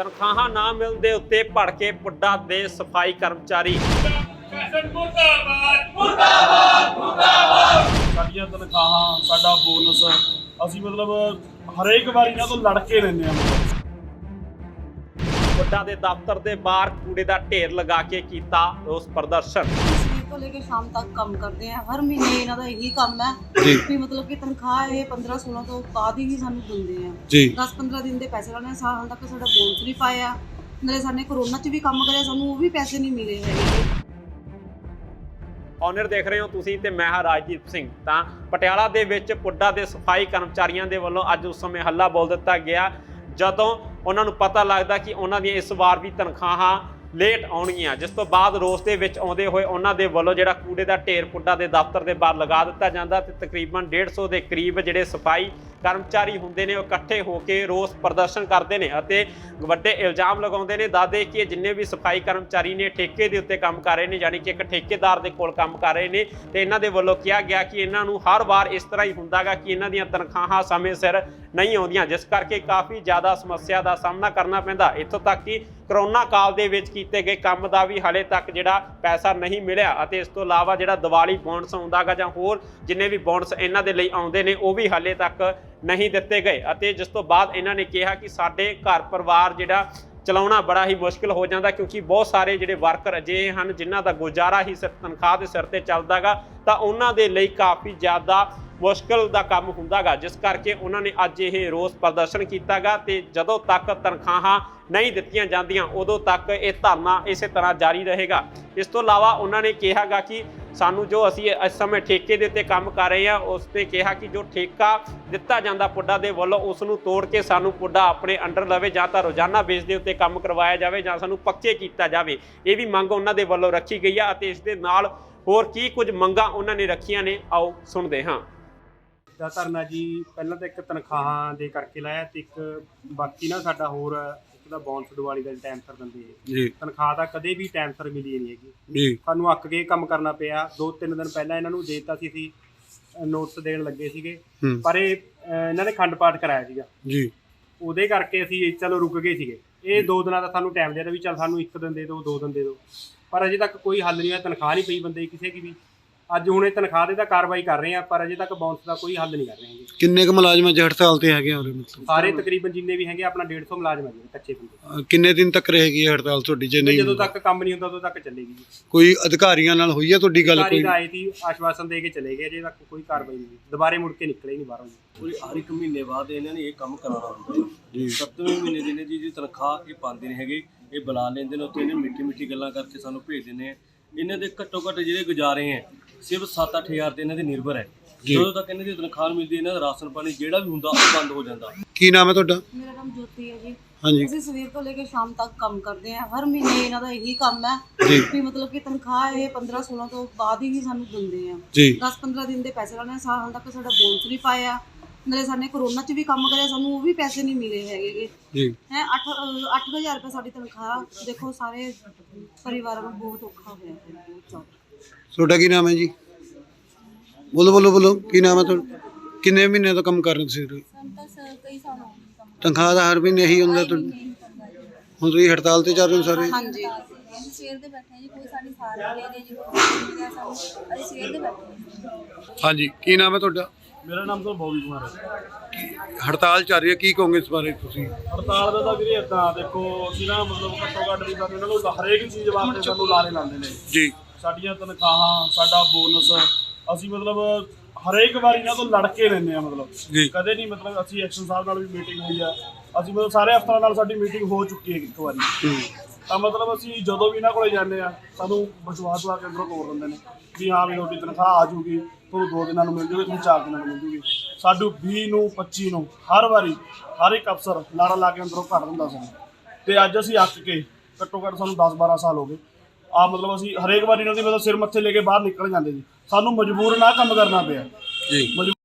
ਤਨਖਾਹਾਂ ਨਾ ਮਿਲਣ ਦੇ ਉੱਤੇ ਭੜਕੇ ਪੁੱਡਾ ਦੇ ਸਫ਼ਾਈ ਕਰਮਚਾਰੀ। ਸਾਡੀਆਂ ਤਨਖਾਹਾਂ ਸਾਡਾ ਬੋਨਸ ਅਸੀਂ ਮਤਲਬ ਹਰੇਕ ਵਾਰੀ ਇਹਨਾਂ ਤੋਂ ਲੜ ਕੇ ਲੈਂਦੇ ਆ ਪੁੱਡਾ ਦੇ ਦਫ਼ਤਰ ਦੇ ਬਾਹਰ ਕੂੜੇ ਦਾ ਢੇਰ ਲਗਾ ਕੇ ਕੀਤਾ ਰੋਸ ਪ੍ਰਦਰਸ਼ਨ। ਤੋਂ ਲੈ ਕੇ ਸ਼ਾਮ ਤੱਕ ਕੰਮ ਕਰਦੇ ਆ। ਹਰ ਮਹੀਨੇ ਇਹਨਾਂ ਦਾ ਇਹੀ ਕੰਮ ਹੈ ਜੀ। ਵੀ ਮਤਲਬ ਕਿ ਤਨਖਾਹ ਇਹ 15 16 ਤੋਂ ਬਾਅਦ ਹੀ ਸਾਨੂੰ ਦਿੰਦੇ ਆ। ਜੀ। 10 15 ਦਿਨ ਦੇ ਪੈਸੇ ਲਾਣੇ ਸਾਲ ਤੱਕ ਸਾਡਾ ਬੋਨਸ ਨਹੀਂ ਪਾਇਆ। ਨਾਲੇ ਸਾਨੇ ਕਰੋਨਾ 'ਚ ਵੀ ਕੰਮ ਕਰਿਆ ਸਾਨੂੰ ਉਹ ਵੀ ਪੈਸੇ ਨਹੀਂ ਮਿਲੇ ਹੈਗੇ। ਔਨਰ ਦੇਖ ਰਹੇ ਹੋ ਤੁਸੀਂ ਤੇ ਮੈਂ ਹਾਂ ਰਾਜਦੀਪ ਸਿੰਘ। ਤਾਂ ਪਟਿਆਲਾ ਦੇ ਵਿੱਚ ਪੁੱਡਾ ਦੇ ਸਫ਼ਾਈ ਕਰਮਚਾਰੀਆਂ ਦੇ ਵੱਲੋਂ ਅੱਜ ਉਸ ਸਮੇਂ ਹੱਲਾ ਬੋਲ ਦਿੱਤਾ ਗਿਆ। ਜਦੋਂ ਉਹਨਾਂ ਨੂੰ ਪਤਾ ਲੱਗਦਾ ਕਿ ਉਹਨਾਂ ਦੀਆਂ ਇਸ ਵਾਰ ਵੀ ਤਨਖਾਹਾਂ ਲੇਟ ਆਉਣਗੀਆਂ। ਜਿਸ ਤੋਂ ਬਾਅਦ ਰੋਸ ਦੇ ਵਿੱਚ ਆਉਂਦੇ ਹੋਏ ਉਹਨਾਂ ਦੇ ਵੱਲੋਂ ਜਿਹੜਾ ਕੂੜੇ ਦਾ ਢੇਰ ਪੁੱਡਾ ਦੇ ਦਫ਼ਤਰ ਦੇ ਬਾਹਰ ਲਗਾ ਦਿੱਤਾ ਜਾਂਦਾ ਤੇ ਤਕਰੀਬਨ 150 ਦੇ ਕਰੀਬ ਜਿਹੜੇ ਸਫ਼ਾਈ ਕਰਮਚਾਰੀ ਹੁੰਦੇ ਨੇ ਉਹ ਇਕੱਠੇ ਹੋ ਕੇ ਰੋਸ ਪ੍ਰਦਰਸ਼ਨ ਕਰਦੇ ਨੇ ਅਤੇ ਵੱਡੇ ਇਲਜ਼ਾਮ ਲਗਾਉਂਦੇ ਨੇ ਦਾਦੇ ਕਿ ਜਿੰਨੇ ਵੀ ਸਫ਼ਾਈ ਕਰਮਚਾਰੀ ਨੇ, ਠੇਕੇ ਦੇ ਉੱਤੇ ਕੰਮ ਕਰ ਰਹੇ ਨੇ, ਯਾਨੀ ਕਿ ਇੱਕ ਠੇਕੇਦਾਰ ਦੇ ਕੋਲ ਕੰਮ ਕਰ ਰਹੇ ਨੇ ਤੇ ਇਹਨਾਂ ਦੇ ਵੱਲੋਂ ਕਿਹਾ ਗਿਆ ਕਿ ਇਹਨਾਂ ਨੂੰ ਹਰ ਵਾਰ ਇਸ ਤਰ੍ਹਾਂ ਹੀ ਹੁੰਦਾਗਾ ਕਿ ਇਹਨਾਂ ਦੀਆਂ ਤਨਖਾਹਾਂ ਸਮੇਂ ਸਿਰ ਨਹੀਂ ਆਉਂਦੀਆਂ, ਜਿਸ ਕਰਕੇ ਕਾਫੀ ਜ਼ਿਆਦਾ ਸਮੱਸਿਆ ਦਾ ਸਾਹਮਣਾ ਕਰਨਾ ਪੈਂਦਾ। ਇੱਥੋਂ ਤੱਕ ਕਿ ਕਰੋਨਾ ਕਾਲ ਦੇ ਵਿੱਚ ਕੀਤੇ ਗਏ ਕੰਮ ਦਾ ਵੀ ਹਾਲੇ ਤੱਕ ਜਿਹੜਾ ਪੈਸਾ ਨਹੀਂ ਮਿਲਿਆ ਅਤੇ ਇਸ ਤੋਂ ਇਲਾਵਾ ਜਿਹੜਾ ਦੀਵਾਲੀ ਬੋਨਸ ਆਉਂਦਾਗਾ ਜਾਂ ਹੋਰ ਜਿੰਨੇ ਵੀ ਬੋਨਸ ਇਹਨਾਂ ਦੇ ਲਈ ਆਉਂਦੇ ਨੇ, ਉਹ ਵੀ ਹਾਲੇ ਤੱਕ ਨਹੀਂ ਦਿੱਤੇ ਗਏ। ਅਤੇ ਜਿਸ ਤੋਂ ਬਾਅਦ ਇਹਨਾਂ ਨੇ ਕਿਹਾ ਕਿ ਸਾਡੇ ਘਰ ਪਰਿਵਾਰ ਜਿਹੜਾ ਚਲਾਉਣਾ ਬੜਾ ਹੀ ਮੁਸ਼ਕਲ ਹੋ ਜਾਂਦਾ ਕਿਉਂਕਿ ਬਹੁਤ ਸਾਰੇ ਜਿਹੜੇ ਵਰਕਰ ਅਜਿਹੇ ਹਨ ਜਿਨ੍ਹਾਂ ਦਾ ਗੁਜ਼ਾਰਾ ਹੀ ਸਿਰਫ ਤਨਖਾਹ ਦੇ ਸਿਰ ਤੇ ਚੱਲਦਾਗਾ ਤਾਂ ਉਹਨਾਂ ਦੇ ਲਈ ਕਾਫੀ ਜ਼ਿਆਦਾ ਮੁਸ਼ਕਲ ਦਾ ਕੰਮ ਹੁੰਦਾਗਾ, ਜਿਸ ਕਰਕੇ ਉਹਨਾਂ ਨੇ ਅੱਜ ਇਹ ਰੋਸ ਪ੍ਰਦਰਸ਼ਨ ਕੀਤਾਗਾ ਤੇ ਜਦੋਂ ਤੱਕ ਤਨਖਾਹਾਂ ਨਹੀਂ ਦਿੱਤੀਆਂ ਜਾਂਦੀਆਂ, ਉਦੋਂ ਤੱਕ ਇਹ ਧਰਨਾ ਇਸੇ ਤਰ੍ਹਾਂ ਜਾਰੀ ਰਹੇਗਾ। ਇਸ ਤੋਂ ਇਲਾਵਾ ਉਹਨਾਂ ਨੇ ਕਿਹਾਗਾ ਕਿ ਸਾਨੂੰ ਜੋ ਅਸੀਂ ਇਸ ਸਮੇਂ ਠੇਕੇ ਦੇ ਉੱਤੇ ਕੰਮ ਕਰ ਰਹੇ ਹਾਂ, ਉਸ ਨੇ ਕਿਹਾ ਕਿ ਜੋ ਠੇਕਾ ਦਿੱਤਾ ਜਾਂਦਾ ਪੁੱਡਾ ਦੇ ਵੱਲੋਂ, ਉਸ ਨੂੰ ਤੋੜ ਕੇ ਸਾਨੂੰ ਪੁੱਡਾ ਆਪਣੇ ਅੰਡਰ ਲਵੇ, ਜਾਂ ਤਾਂ ਰੋਜ਼ਾਨਾ ਬੇਸ ਦੇ ਉੱਤੇ ਕੰਮ ਕਰਵਾਇਆ ਜਾਵੇ, ਜਾਂ ਸਾਨੂੰ ਪੱਕੇ ਕੀਤਾ ਜਾਵੇ। ਇਹ ਵੀ ਮੰਗ ਉਹਨਾਂ ਦੇ ਵੱਲੋਂ ਰੱਖੀ ਗਈ ਆ ਅਤੇ ਇਸ ਦੇ ਨਾਲ ਹੋਰ ਕੀ ਕੁਝ ਮੰਗਾਂ ਉਹਨਾਂ ਨੇ ਰੱਖੀਆਂ ਨੇ, ਆਓ ਸੁਣਦੇ ਹਾਂ। ਦਾ ਧਰਨਾ ਜੀ ਪਹਿਲਾਂ ਤਾਂ ਇੱਕ ਤਨਖਾਹਾਂ ਦੇ ਕਰਕੇ ਲਾਇਆ ਤੇ ਇੱਕ ਬਾਕੀ ਨਾ ਸਾਡਾ ਹੋਰ ਇੱਕ ਦਾ ਬੋਨਸ ਦੀਵਾਲੀ ਦਾ ਟਾਈਮ ਸਰ ਦਿੰਦੇ ਜੀ। ਤਨਖਾਹ ਤਾਂ ਕਦੇ ਵੀ ਟਾਈਮ ਸਰ ਮਿਲੀ ਨਹੀਂ ਹੈਗੀ। ਜੀ। ਸਾਨੂੰ ਅੱਕ ਕੇ ਕੰਮ ਕਰਨਾ ਪਿਆ। ਦੋ ਤਿੰਨ ਦਿਨ ਪਹਿਲਾਂ ਇਹਨਾਂ ਨੂੰ ਦੇਤਾ ਸੀ ਅਸੀਂ ਨੋਟਸ ਦੇਣ ਲੱਗੇ ਸੀਗੇ। ਪਰ ਇਹ ਇਹਨਾਂ ਨੇ ਖੰਡ ਪਾਠ ਕਰਾਇਆ ਸੀਗਾ। ਜੀ। ਉਹਦੇ ਕਰਕੇ ਅਸੀਂ ਚਲੋ ਰੁਕ ਗਏ ਸੀਗੇ। ਇਹ ਦੋ ਦਿਨਾਂ ਦਾ ਸਾਨੂੰ ਟਾਈਮ ਦੇ ਰਿਹਾ ਵੀ ਚਲ ਸਾਨੂੰ ਇੱਕ ਦਿਨ ਦੇ ਦਿਓ ਦੋ ਦਿਨ ਦੇ ਦਿਓ। ਪਰ ਅਜੇ ਤੱਕ ਕੋਈ ਹੱਲ ਨਹੀਂ ਹੋਇਆ ਤਨਖਾਹ ਨਹੀਂ ਪਈ ਬੰਦੇ ਦੀ ਕਿਸੇ ਦੀ ਵੀ। ਅੱਜ ਹੁਣ ਇਹ ਤਨਖਾਹ ਦੇ ਤਾਂ ਕਾਰਵਾਈ ਕਰ ਰਹੇ ਆ ਪਰ ਅਜੇ ਤੱਕ ਬਾਉਂਸ ਦਾ ਕੋਈ ਹੱਲ ਨਹੀਂ ਕਰ ਰਹੇ ਹੈਗੇ। ਕਿੰਨੇ ਕੁ ਮੁਲਾਜ਼ਮਾਂ ਚ ਹੜਤਾਲ ਤੇ ਹੈਗੇ ਆ ਉਰੇ ਮਤਲਬ? ਸਾਰੇ ਤਕਰੀਬਨ ਜਿੰਨੇ ਵੀ ਹੈਗੇ ਆਪਣਾ 150 ਮੁਲਾਜ਼ਮ ਹੈਗੇ ਕੱਚੇ ਬੰਦੇ। ਅਹ ਕਿੰਨੇ ਦਿਨ ਤੱਕ ਰਹੇਗੀ ਇਹ ਹੜਤਾਲ ਤੁਹਾਡੀ ਜੇ ਨਹੀਂ ਜਦੋਂ ਤੱਕ ਕੰਮ ਨਹੀਂ ਹੁੰਦਾ ਉਦੋਂ ਤੱਕ ਚੱਲੇਗੀ ਜੀ। ਕੋਈ ਅਧਿਕਾਰੀਆਂ ਨਾਲ ਹੋਈ ਹੈ ਤੁਹਾਡੀ ਗੱਲ ਸਾਰੀ ਕੋਈ? ਦਾ ਆਏ ਸੀ ਆਸ਼ਵਾਸਨ ਦੇ ਕੇ ਚਲੇ ਗਏ ਅਜੇ ਤੱਕ ਕੋਈ ਕਾਰਵਾਈ ਨਹੀਂ ਹੋਈ। ਦੁਬਾਰੇ ਮੁੜ ਕੇ ਨਿਕਲੇ ਹੀ ਨਹੀਂ ਬਾਹਰੋਂ। ਜੀ। ਪੂਰੇ ਹਰ ਇੱਕ ਮਹੀਨੇ ਬਾਅਦ ਇਹਨਾਂ ਨੇ ਇਹ ਕੰਮ ਕਰਾਉਣਾ ਹੁੰਦਾ ਜੀ। ਸੱਤਵੇਂ ਮਹੀਨੇ ਦੀ ਨੇ ਜੀ ਜੀ ਤਨਖਾਹ ਇਹ ਪਾਉਂਦੇ ਨਹੀਂ ਹੈਗੇ ਇਹ ਬੁਲਾ ਲੈਂਦੇ ਨੇ ਉੱਥੇ ਇਹਨੇ ਮਿੱਠੀ ਮਿੱਠੀ ਗੱਲਾਂ ਕਰਕੇ ਸਾਨੂੰ ਭੇਜ ਦਿੰਦੇ ਆ। ਇਹਨਾਂ ਦੇ ਘੱਟੋ ਘੱਟ ਜਿਹੜੇ ਗੁਜ਼ਾਰੇ ਹੈ ਸਿਰਫ 7-8000 ਤੇ ਇਹਨਾਂ ਦੇ ਨਿਰਭਰ ਹੈ। ਜਦੋਂ ਤੱਕ ਇਹਨਾਂ ਦੀ ਤਨਖਾਹ ਮਿਲਦੀ ਇਹਨਾਂ ਦਾ ਰਾਸ਼ਨ ਪਾਣੀ ਜਿਹੜਾ ਵੀ ਹੁੰਦਾ ਉਹ ਬੰਦ ਹੋ ਜਾਂਦਾ। ਕੀ ਨਾਮ ਹੈ ਤੁਹਾਡਾ? ਮੇਰਾ ਨਾਮ ਜੋਤੀ ਹੈ ਜੀ। ਹਾਂਜੀ। ਅਸੀਂ ਸਵੇਰ ਤੋਂ ਲੈ ਕੇ ਸ਼ਾਮ ਤੱਕ ਕੰਮ ਕਰਦੇ ਆ ਹਰ ਮਹੀਨੇ ਇਹਨਾਂ ਦਾ ਇਹੀ ਕੰਮ ਹੈ ਜੀ। ਵੀ ਮਤਲਬ ਕਿ ਤਨਖਾਹ ਇਹ 15 16 ਤੋਂ ਬਾਅਦ ਹੀ ਸਾਨੂੰ ਦਿੰਦੇ ਆ। ਜੀ। 10 15 ਦਿਨ ਦੇ ਪੈਸੇ ਲਾਣੇ ਸਾਲ ਤੱਕ ਸਾਡਾ ਬੋਨਸ ਨਹੀਂ ਪਾਇਆ। ਨਾਲੇ ਸਾਨੇ ਕਰੋਨਾ 'ਚ ਵੀ ਕੰਮ ਕਰਿਆ ਸਾਨੂੰ ਉਹ ਵੀ ਪੈਸੇ ਨਹੀਂ ਮਿਲੇ ਹੈਗੇ ਜੀ। ਹੈ 8 8000 ਰੁਪਏ ਸਾਡੀ ਤਨਖਾਹ ਦੇਖੋ ਸਾਰੇ ਪਰਿਵਾਰਾਂ ਨੂੰ ਬਹੁਤ ਔਖਾ ਹੋਇਆ ਹੈ ਬਹੁਤ ਜ਼ਿਆਦਾ। ਤੁਹਾਡਾ ਕੀ ਨਾਮ ਹੈ ਜੀ? ਬੋਲੋ ਬੋਲੋ ਬੋਲੋ ਕੀ ਨਾਮ ਹੈ ਤੁਹਾਡਾ? ਕਿੰਨੇ ਮਹੀਨੇ ਤੋਂ ਕੰਮ ਕਰ ਰਹੇ ਤੁਸੀਂ? ਉਰੇ? ਕਈ ਸਾਲ ਹੋ ਗਏ ਕੰਮ ਤਨਖਾਹ ਦਾ ਹਰ ਮਹੀਨੇ ਇਹੀ ਹੁੰਦਾ ਤੁਹਾਡਾ। ਹੁਣ ਤੁਸੀਂ ਹੜਤਾਲ ਤੇ ਚੱਲ ਰਹੇ ਹੋ ਸਾਰੇ? ਹਾਂਜੀ। ਅਸੀਂ ਸਵੇਰ ਦੇ ਬੈਠੇ ਹਾਂ ਜੀ ਕੋਈ ਸਾਡੀ ਸਾਰ ਨਹੀਂ ਲੈ ਰਿਹਾ ਜੀ ਕੋਈ ਨਹੀਂ ਰਿਹਾ ਸਾਨੂੰ ਅਸੀਂ ਸਵੇਰ ਦੇ ਬੈਠੇ ਹਾਂ ਹਾਂਜੀ ਕੀ ਨਾਮ ਹੈ ਤੁਹਾਡਾ? ਮੇਰਾ ਨਾਮ ਤਾਂ ਬੋਬੀ ਕੁਮਾਰ ਹੈ। ਹੜਤਾਲ ਚੱਲ ਰਹੀ ਹੈ ਕੀ ਕਹੋਗੇ ਇਸ ਬਾਰੇ ਤੁਸੀਂ? ਹੜਤਾਲ ਦਾ ਤਾਂ ਵੀਰੇ ਇਦਾਂ ਦੇਖੋ ਅਸੀਂ ਨਾ ਮਤਲਬ ਘੱਟੋ ਘੱਟ ਵੀ ਸਾਨੂੰ ਇਹਨਾਂ ਨੂੰ ਹਰੇਕ ਚੀਜ਼ ਵਾਸਤੇ ਸਾਨੂੰ ਲਾਰੇ ਲਾਉਂਦੇ ਨੇ। ਜੀ। ਸਾਡੀਆਂ ਤਨਖਾਹਾਂ ਸਾਡਾ ਬੋਨਸ ਅਸੀਂ ਮਤਲਬ ਹਰੇਕ ਵਾਰੀ ਇਹਨਾਂ ਤੋਂ ਲੜ ਕੇ ਲੈਂਦੇ ਆ ਮਤਲਬ। ਜੀ। ਕਦੇ ਨਹੀਂ ਮਤਲਬ ਅਸੀਂ ਐਕਸ਼ਨ ਸਾਹਿਬ ਨਾਲ ਵੀ ਮੀਟਿੰਗ ਹੋਈ ਆ। ਅਸੀਂ ਮਤਲਬ ਸਾਰੇ ਅਫਸਰਾਂ ਨਾਲ ਸਾਡੀ ਮੀਟਿੰਗ ਹੋ ਚੁੱਕੀ ਹੈ ਇੱਕ ਵਾਰੀ। ਤਾਂ ਮਤਲਬ ਅਸੀਂ ਜਦੋਂ ਵੀ ਇਹਨਾਂ ਕੋਲੇ ਜਾਂਦੇ ਆ ਸਾਨੂੰ ਵਿਸ਼ਵਾਸ ਵਾ ਕੇ ਅੰਦਰੋਂ ਤੋੜ ਦਿੰਦੇ ਨੇ ਵੀ ਹਾਂ ਵੀ ਤੁਹਾਡੀ ਤਨਖਾਹ ਆ ਜੂਗੀ ਤੁਹਾਨੂੰ ਦੋ ਦਿਨਾਂ ਨੂੰ ਮਿਲ ਜੂਗੀ ਤੁਹਾਨੂੰ ਚਾਰ ਦਿਨਾਂ ਨੂੰ ਮਿਲ ਜੂਗੀ। ਸਾਡੂ 20 ਨੂੰ 25 ਨੂੰ ਹਰ ਵਾਰੀ ਹਰ ਇੱਕ ਅਫਸਰ ਲਾਰਾ ਲਾ ਕੇ ਅੰਦਰੋਂ ਕੱਢ ਦਿੰਦਾ ਸਾਨੂੰ। ਤੇ ਅੱਜ ਅਸੀਂ ਅੱਕ ਕੇ ਘੱਟੋ ਘੱਟ ਸਾਨੂੰ 10 12 ਸਾਲ ਹੋ ਗਏ। ਆ ਮਤਲਬ ਅਸੀਂ ਹਰੇਕ ਵਾਰੀ ਇਹਨਾਂ ਦੀ ਮਤਲਬ ਸਿਰ ਮੱਥੇ ਲੈ ਕੇ ਬਾਹਰ ਨਿਕਲ ਜਾਂਦੇ ਜੀ। ਸਾਨੂੰ ਮਜਬੂਰ ਨਾ ਕੰਮ ਕਰਨਾ ਪਿਆ। ਜੀ।